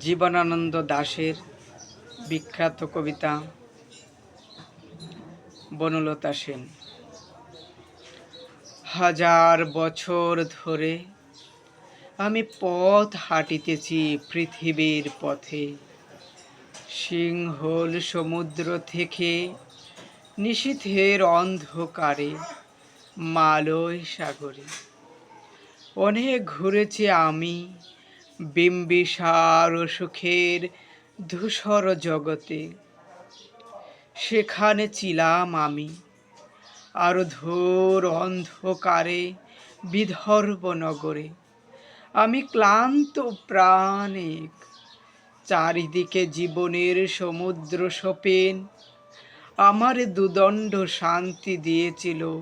জীবনানন্দ দাশের বিখ্যাত কবিতা বনলতা সেন। হাজার বছর ধরে আমি পথ হাঁটিতেছি পৃথিবীর পথে। সিংহল সমুদ্র থেকে নিশীথের অন্ধকারে মালয় সাগরে। অনেক ঘুরেছি আমি বিম্বিসার ও সুখের ধূসর জগতে। সেখানে ছিলাম আমি আর ধোর অন্ধকারে বিদর্ভ নগরে। আমি ক্লান্ত প্রাণিক চারিদিকে জীবনের সমুদ্র সোপেন। আমার দুদণ্ড শান্তি দিয়েছিল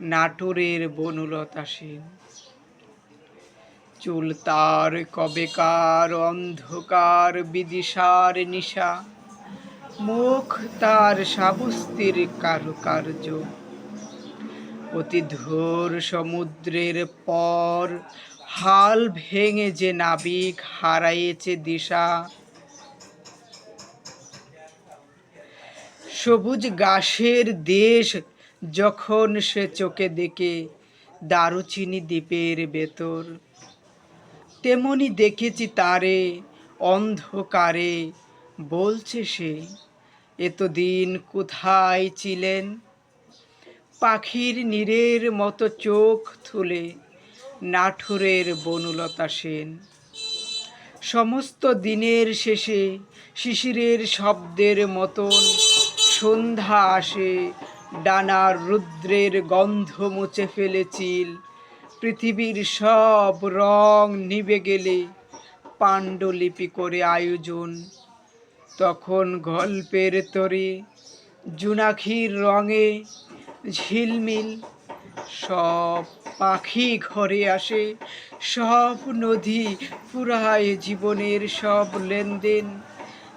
নাটোরের বনলতা সেন চুল তার কবেকার, অন্ধকার, বিদিশার নিশা। মুখ তার সাবস্তির কারুকার্য। অতি ধূর সমুদ্রের পর হাল ভেঙে যে নাবিক হারাইয়েছে দিশা। সবুজ ঘাসের দেশ যখন সে চোখে দেখে দারুচিনি দ্বীপের ভেতর, তেমনি দেখেছি তারে অন্ধকারে, বলছে সে, এতদিন কোথায় ছিলেন? পাখির নীরের মতো চোখ তুলে নাঠুরের বনলতা সেন। সমস্ত দিনের শেষে শিশিরের শব্দের মতন সন্ধ্যা আসে ডানার রুদ্রের গন্ধ মুছে ফেলেছিল পৃথিবীর সব রং নিভে গেলে পাণ্ডুলিপি করে আয়োজন। তখন গল্পের তরে জুনাখির রঙে ঝিলমিল। সব পাখি ঘরে আসে, সব নদী পুরায় জীবনের সব লেনদেন।